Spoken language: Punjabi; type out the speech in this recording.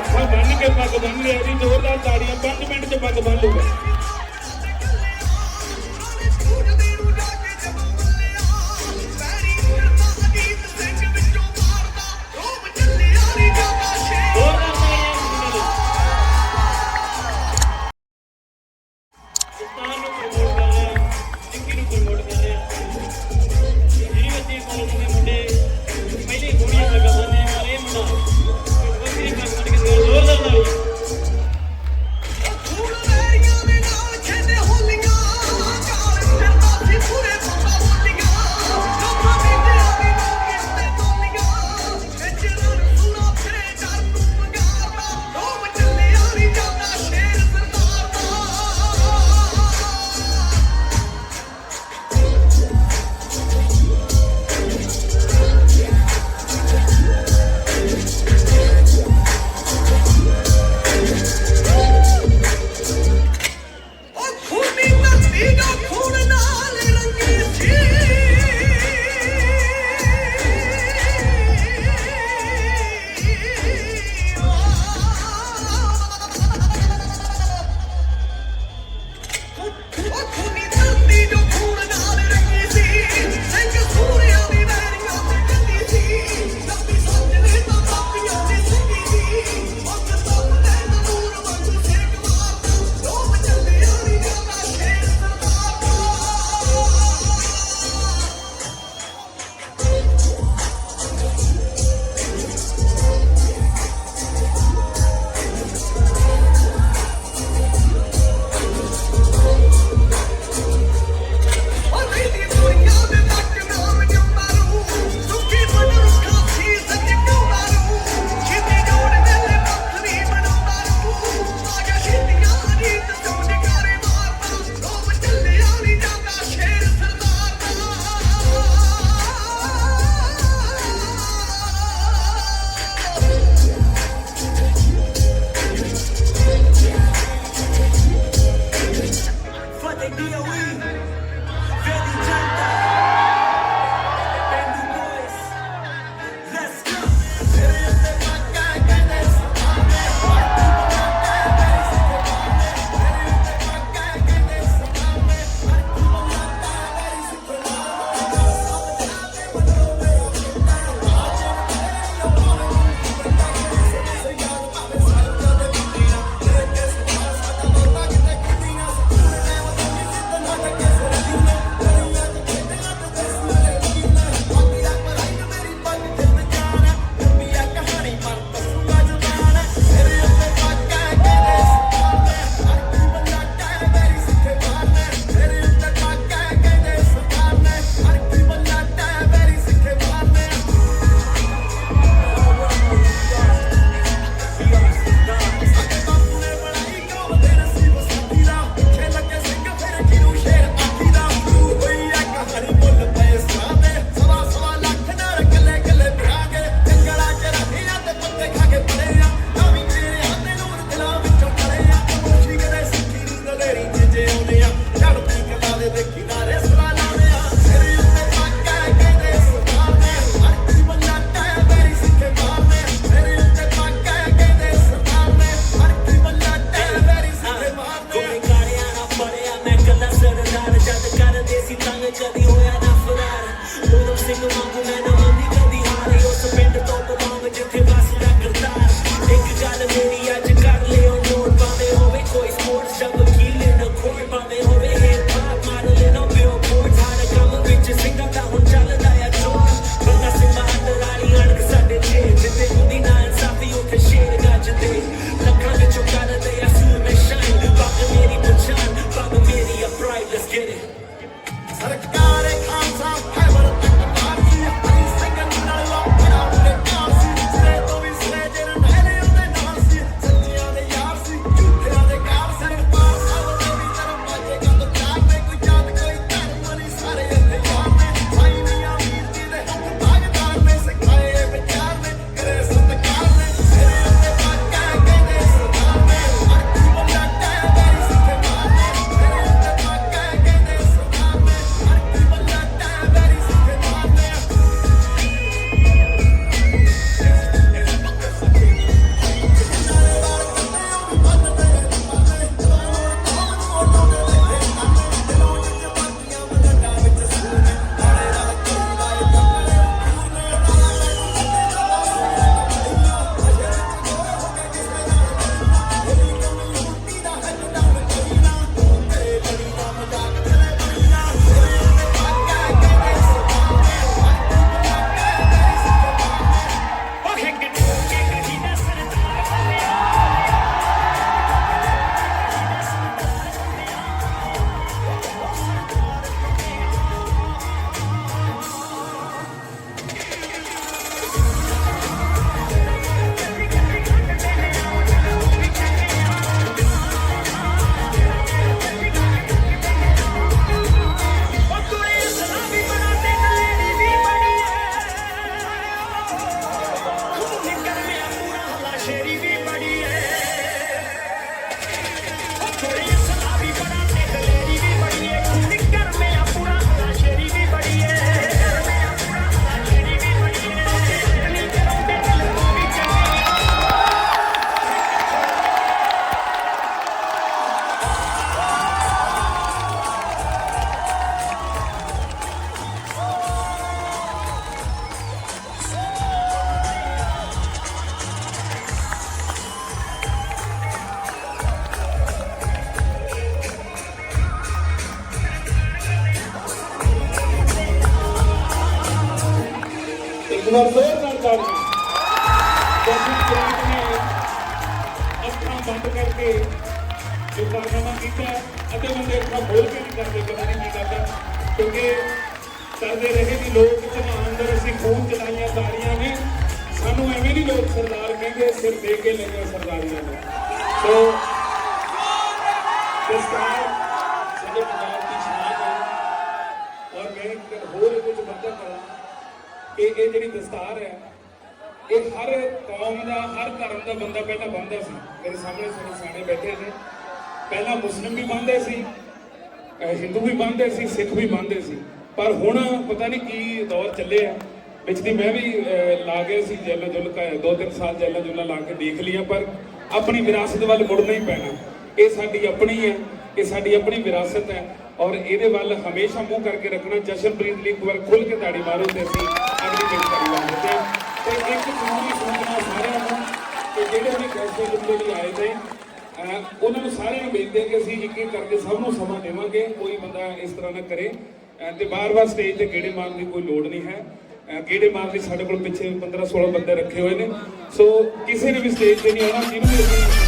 ਅੱਖਾਂ ਬੰਨ ਕੇ ਪੱਗ ਬੰਨ ਲਿਆ ਜੀ ਜ਼ੋਰਦਾਰ ਤਾੜੀਆਂ 5 ਮਿੰਟ 'ਚ ਪੱਗ ਬੰਨ ਲੂਗਾ ਗੋਰੇ ਕਾਲਿਆਂ ਨਾਲ ਫੜਿਆ, ਮੈਂ ਕੱਲਾ ਸਰਦਾਰ ਜਦ ਕਰਦੇ ਸੀ ਤੰਗ ਜਦੀ ਹੋਇਆ ਨਾ ਫਰਾਰ। ਉਦੋਂ ਸਿੰਘ ਵਾਂਗੂ ਮੈਂ ਆ ਪ੍ਰਾਈਡ ਬੰਦ ਕਰਕੇ ਜੋ ਕਾਰਨਾਮਾ ਕੀਤਾ ਅਤੇ ਬੰਦੇ ਅੱਖਾਂ ਖੋਲ ਕੇ ਨਹੀਂ ਕਰਦੇ, ਪਤਾ ਨਹੀਂ ਕੀ ਕਰਦਾ। ਕਿਉਂਕਿ ਕਰਦੇ ਰਹੇ ਵੀ ਲੋਕ ਜਮਾਨ ਅੰਦਰ ਅਸੀਂ ਖੂਨ ਚਲਾਈਆਂ ਤਾੜੀਆਂ ਨੇ, ਸਾਨੂੰ ਐਵੇਂ ਨਹੀਂ ਲੋਕ ਸਰਦਾਰ ਕਹਿੰਦੇ, ਸਿਰ ਦੇ ਕੇ ਲਈਆਂ ਸਰਦਾਰੀਆਂ ਨੇ। ਸੋ ਦਸਤਾਰ ਸਾਡੇ ਪੰਜਾਬ ਦੀ ਸ਼ਾਨ ਹੈ ਔਰ ਮੈਂ ਇੱਕ ਹੋਰ ਕੁਝ ਵਾਅਦਾ ਕਰਾਂ ਕਿ ਇਹ ਜਿਹੜੀ ਦਸਤਾਰ ਹੈ ਇਹ ਹਰ ਕੌਮ ਦਾ, ਹਰ ਧਰਮ ਦਾ ਬੰਦਾ ਪਹਿਲਾਂ ਬੰਨਦਾ ਸੀ। ਮੇਰੇ ਸਾਹਮਣੇ ਸਾਰੇ ਸਿਆਣੇ ਬੈਠੇ ਨੇ। ਪਹਿਲਾਂ ਮੁਸਲਿਮ ਵੀ ਬੰਨਦੇ ਸੀ ਹਿੰਦੂ ਵੀ ਬੰਨਦੇ ਸੀ, ਸਿੱਖ ਵੀ ਬੰਨਦੇ ਸੀ। ਪਰ ਹੁਣ ਪਤਾ ਨਹੀਂ ਕੀ ਦੌਰ ਚੱਲੇ ਆ। ਵਿੱਚ ਦੀ ਮੈਂ ਵੀ ਲਾ ਗਿਆ ਸੀ ਜੈਲ ਜੁਲ ਕ- ਦੋ ਤਿੰਨ ਸਾਲ ਜੈਲਾਂ ਜੁਲਾਂ ਲਾ ਕੇ ਦੇਖ ਲਿਆ ਪਰ ਆਪਣੀ ਵਿਰਾਸਤ ਵੱਲ ਮੁੜਨਾ ਹੀ ਪੈਣਾ। ਇਹ ਸਾਡੀ ਆਪਣੀ ਹੈ, ਇਹ ਸਾਡੀ ਆਪਣੀ ਵਿਰਾਸਤ ਹੈ। ਔਰ ਇਹਦੇ ਵੱਲ ਹਮੇਸ਼ਾ ਮੂੰਹ ਕਰਕੇ ਰੱਖਣਾ, ਜਸ਼ਨਪ੍ਰੀਤ ਲਈ ਇੱਕ ਵਾਰ ਖੁੱਲ ਕੇ ਤਾੜੀ ਮਾਰੋ ਤੇ ਅਸੀਂ ਅਗਲੀ ਬੇਨਤੀ ਲਾਉਂਦੇ ਤੇ ਇੱਕ ਜ਼ਰੂਰੀ ਸੋਚਣਾ ਸਾਰਿਆਂ ਨੂੰ ਕਿ ਜਿਹੜੇ ਵੀ ਫੈਸਲੇ ਜੁਮਲੇ ਲਈ ਆਏ ਨੇ ਉਹਨਾਂ ਨੂੰ ਸਾਰਿਆਂ ਨੂੰ ਬੇਨਤੀ ਹੈ ਕਿ ਅਸੀਂ ਇੱਕ ਕਰਕੇ ਸਭ ਨੂੰ ਸਮਾਂ ਦੇਵਾਂਗੇ, ਕੋਈ ਬੰਦਾ ਇਸ ਤਰ੍ਹਾਂ ਨਾ ਕਰੇ। ਅਹ, ਤੇ ਬਾਰ-ਬਾਰ ਸਟੇਜ ਤੇ ਗੇੜੇ ਮਾਰਨ ਦੀ ਕੋਈ ਲੋੜ ਨਹੀਂ ਹੈ। ਗੇੜੇ ਮਾਰਨ ਲਈ ਸਾਡੇ ਕੋਲ ਪਿੱਛੇ 15-16 ਬੰਦੇ ਰੱਖੇ ਹੋਏ ਨੇ। ਸੋ ਕਿਸੇ ਨੇ ਵੀ ਸਟੇਜ ਤੇ ਨਹੀਂ ਆਉਣਾ, ਜਿਹਨੂੰ ਵੀ ਅਸੀਂ